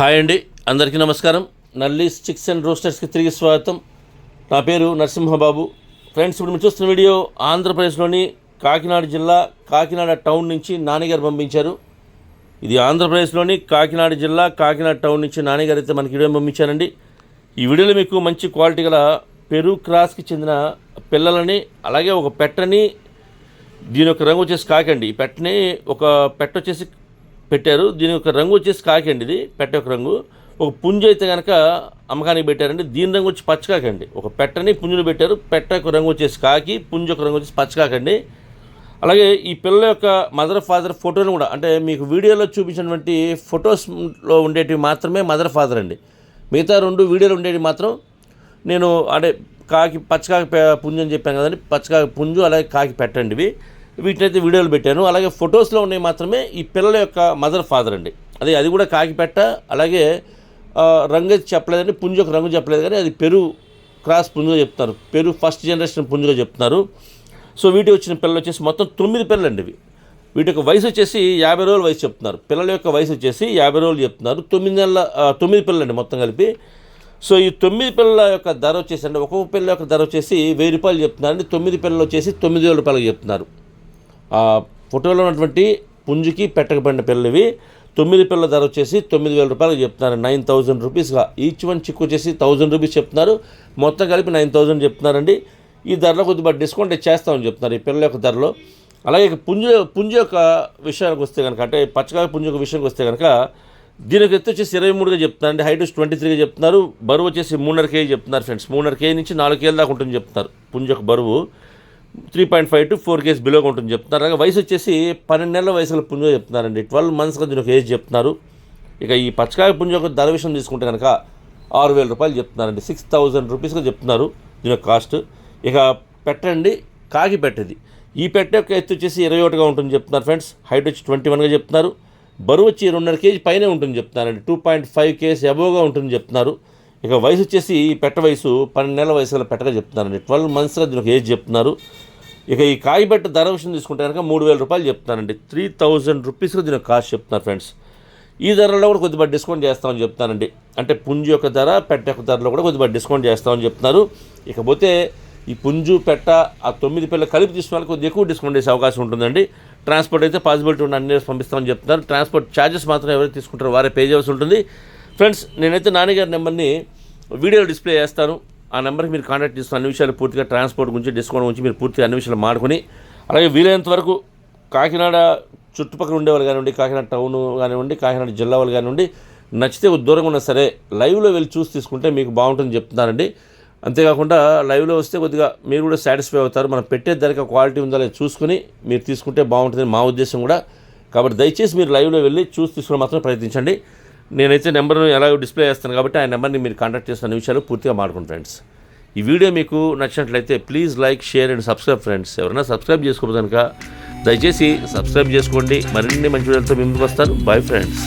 Hi అండి. అందరికీ నమస్కారం. నల్లీస్ చిక్స్ అండ్ రోస్టర్స్కి తిరిగి స్వాగతం. నా పేరు నరసింహబాబు. ఫ్రెండ్స్ ఇప్పుడు మీరు చూస్తున్న వీడియో ఆంధ్రప్రదేశ్లోని కాకినాడ జిల్లా కాకినాడ టౌన్ నుంచి నాన్నగారు పంపించారు. ఇది ఆంధ్రప్రదేశ్లోని కాకినాడ జిల్లా కాకినాడ టౌన్ నుంచి నాన్నగారు అయితే మనకి వీడియో పంపించారండి. ఈ వీడియోలో మీకు మంచి క్వాలిటీ గల పెరు క్రాస్కి చెందిన పిల్లలని అలాగే ఒక పెట్టని దీని యొక్క రంగు వచ్చేసి కాకండి ఈ పెట్టని ఒక పెట్ట వచ్చేసి పెట్టారు. దీని యొక్క రంగు వచ్చేసి కాకండి ఇది. పెట్ట యొక్క రంగు. ఒక పుంజు అయితే కనుక అమ్మకానికి పెట్టారండి. దీని రంగు వచ్చి పచ్చకాకండి ఒక పెట్టని పుంజును పెట్టారు. పెట్ట యొక్క రంగు వచ్చేసి కాకి పుంజు యొక్క రంగు వచ్చేసి పచ్చకాకండి అలాగే ఈ పిల్లల యొక్క మదర్ ఫాదర్ ఫోటోను కూడా అంటే మీకు వీడియోలో చూపించినటువంటి ఫొటోస్లో ఉండేటివి మాత్రమే మదర్ ఫాదర్ అండి. మిగతా రెండు వీడియోలు ఉండేవి మాత్రం నేను అంటే కాకి పచ్చకాకి పుంజు అని చెప్పాను కదండి. పచ్చకాకి పుంజు అలాగే కాకి పెట్టండి ఇవి. వీటినైతే వీడియోలు పెట్టాను. అలాగే ఫొటోస్లో ఉన్నాయి మాత్రమే ఈ పిల్లల యొక్క మదర్ ఫాదర్ అండి. అదే అది కూడా కాకిపెట్ట అలాగే రంగు అయితే చెప్పలేదండి. పుంజు ఒక రంగు చెప్పలేదు కానీ అది పెరు క్రాస్ పుంజుగా చెప్తున్నారు పెరు ఫస్ట్ జనరేషన్ పుంజుగా చెప్తున్నారు సో వీటి వచ్చిన పిల్లలు వచ్చేసి మొత్తం తొమ్మిది పిల్లలు అండి ఇవి. వీటి యొక్క వయసు వచ్చేసి యాభై రోజుల వయసు చెప్తున్నారు. పిల్లల యొక్క వయసు వచ్చేసి యాభై రోజులు చెప్తున్నారు. తొమ్మిది నెలల తొమ్మిది పిల్లలు అండి మొత్తం కలిపి. సో ఈ తొమ్మిది పిల్లల యొక్క ధర వచ్చేసి అంటే ఒక్కొక్క పిల్లల యొక్క ధర వచ్చేసి వెయ్యి రూపాయలు చెప్తున్నారండి. తొమ్మిది పిల్లలు వచ్చేసి తొమ్మిది వేల రూపాయలు చెప్తున్నారు. ఫోటోలో ఉన్నటువంటి పుంజుకి పెట్టకబడిన పిల్లవి తొమ్మిది పిల్లల ధర వచ్చేసి తొమ్మిది వేల రూపాయలు చెప్తున్నారు. నైన్ థౌజండ్ రూపీస్గా ఈచ్ వన్ చిక్కు వచ్చేసి థౌజండ్ రూపీస్ చెప్తున్నారు. మొత్తం కలిపి నైన్ థౌజండ్ చెప్తున్నారండి. ఈ ధరలో కొద్దిగా డిస్కౌంట్ చేస్తామని చెప్తున్నారు ఈ పిల్లల యొక్క ధరలో. అలాగే పుంజు పుంజు యొక్క విషయానికి వస్తే కనుక అంటే పచ్చకాయ పుంజు యొక్క విషయానికి వస్తే కనుక దీనికి ఎత్తు వచ్చేసి ఇరవై మూడుగా చెప్తున్నారు అంటే హైట్ వచ్చి ట్వంటీ త్రీగా చెప్తున్నారు. బరువు వచ్చేసి మూడున్నర కేజీ చెప్తున్నారు ఫ్రెండ్స్. మూడున్నర కేజీ నుంచి నాలుగు కేజీ దాకా ఉంటుంది చెప్తున్నారు. పుంజు యొక్క బరువు. Three point five two four case బిలోగా ఉంటుంది చెప్తున్నారు. అలాగే వయసు వచ్చేసి పన్నెండు నెలల వయసులో పుంజు చెప్తున్నారండి. ట్వెల్వ్ మంత్స్గా దీని ఒక ఏజ్ చెప్తున్నారు. ఇక ఈ పచ్చకాయ పుంజు యొక్క ధర విషయం తీసుకుంటే కనుక ఆరు వేల రూపాయలు చెప్తున్నారండి. సిక్స్ థౌజండ్ రూపీస్గా చెప్తున్నారు దీని యొక్క కాస్ట్ ఇక పెట్టండి కాకి పెట్టది. ఈ పెట్ట యొక్క ఎత్తు వచ్చేసి ఇరవై ఒకటిగా ఉంటుంది చెప్తున్నారు ఫ్రెండ్స్ హైట్ వచ్చి ట్వంటీ వన్గా చెప్తున్నారు. బరువు వచ్చి రెండున్నర కేజీ పైనే ఉంటుంది చెప్తున్నారండి. టూ పాయింట్ ఫైవ్ కేజీ అబోవ్గా ఉంటుంది చెప్తున్నారు. ఇక వయసు వచ్చేసి ఈ పెట్ట వయసు పన్నెండు నెలల వయసులో పెట్టగా చెప్తున్నారండి. ట్వెల్వ్ మంత్స్గా దీనికి ఏజ్ చెప్తున్నారు. ఇక ఈ కాయబెట్ట ధర విషయం తీసుకుంటే కనుక మూడు వేల రూపాయలు చెప్తానండి త్రీ థౌజండ్ రూపీస్గా దీనికి కాస్ట్ చెప్తున్నారు ఫ్రెండ్స్. ఈ ధరలో కూడా కొద్దిగా డిస్కౌంట్ చేస్తామని చెప్తానండి అంటే పుంజు యొక్క ధర పెట్ట యొక్క ధరలో కూడా కొద్దిగా డిస్కౌంట్ చేస్తామని చెప్తున్నారు. ఇకపోతే ఈ పుంజు పెట్ట ఆ తొమ్మిది పిల్లలు కలిపి తీసుకున్న కొద్దిగా ఎక్కువ డిస్కౌంట్ చేసే అవకాశం ఉంటుందండి. ట్రాన్స్పోర్ట్ అయితే పాసిబిలిటీ ఉన్న అన్ని పంపిస్తామని చెప్తున్నారు. ట్రాన్స్పోర్ట్ ఛార్జెస్ మాత్రం ఎవరైతే తీసుకుంటారో వారే పే చేయాల్సి ఉంటుంది. ఫ్రెండ్స్ నేనైతే నాన్నగారి నెంబర్ని వీడియో డిస్ప్లే చేస్తాను. ఆ నెంబర్కి మీరు కాంటాక్ట్ చేసుకుని అన్ని విషయాలు పూర్తిగా ట్రాన్స్పోర్ట్ గురించి డిస్కౌంట్ గురించి మీరు పూర్తిగా అన్ని విషయాలు మాడుకొని అలాగే వీలైనంత వరకు కాకినాడ చుట్టుపక్కల ఉండేవాళ్ళు కానివ్వండి కాకినాడ టౌన్ కానివ్వండి కాకినాడ జిల్లా వాళ్ళు కానివ్వండి నచ్చితే దూరంగా ఉన్నా సరే లైవ్లో వెళ్ళి చూసి తీసుకుంటే మీకు బాగుంటుందని చెప్తున్నానండి. అంతేకాకుండా లైవ్లో వస్తే కొద్దిగా మీరు కూడా సాటిస్ఫై అవుతారు. మనం పెట్టే ధరకి క్వాలిటీ ఉందా లేదా చూసుకుని మీరు తీసుకుంటే బాగుంటుందని మా ఉద్దేశం కూడా. కాబట్టి దయచేసి మీరు లైవ్లో వెళ్ళి చూసి తీసుకుని మాత్రం ప్రయత్నించండి. నేనైతే నెంబర్ను ఎలా డిస్ప్లే చేస్తాను కాబట్టి ఆ నెంబర్ని మీరు కాంటాక్ట్ చేస్తున్న విషయాలు పూర్తిగా మాట్లాడుకోండి ఫ్రెండ్స్. ఈ వీడియో మీకు నచ్చినట్లయితే please like share and subscribe friends. ఎవరైనా సబ్స్క్రైబ్ చేసుకోవద్దు కనుక దయచేసి సబ్స్క్రైబ్ చేసుకోండి. మరిన్ని మంచి వీడియోలతో ముందుకు వస్తాను. Bye friends.